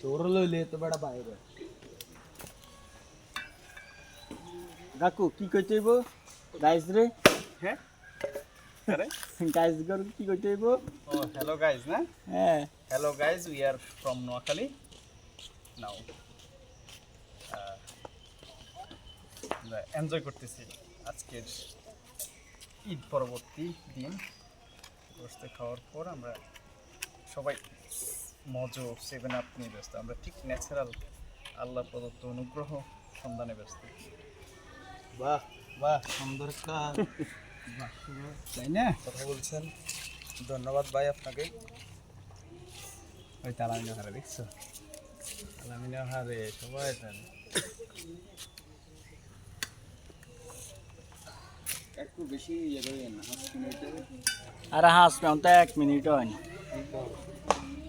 তোর লইলে তো বেড়া বাইরে কাকু কি কইতে হইব? গাইস রে? হ্যাঁ? গাইস গর কি হইব? ও হ্যালো গাইজ না? হ্যাঁ। Hello we are from Noakhali now enjoy করতেছি আজকের ঈদ পরবর্তী দিন। বসতে খাওয়ার পর আমরা সবাই মজো সেভেন আপ নিয়ে ব্যস্ত। আমরা ঠিক ন্যাচারাল আল্লাহ প্রদত্ত অনুগ্রহ সন্ধানে ব্যস্ত। বাহ বাহ সুন্দর একটা তাই না? কথা বলছেন। ধন্যবাদ ভাই আপনাকে। ওই তালামিনা হারা দেখছ? আলামিনা হারে সবাই জানে একটু বেশি ইয়ে করে না আরে তো এক মিনিট হয় Thank you.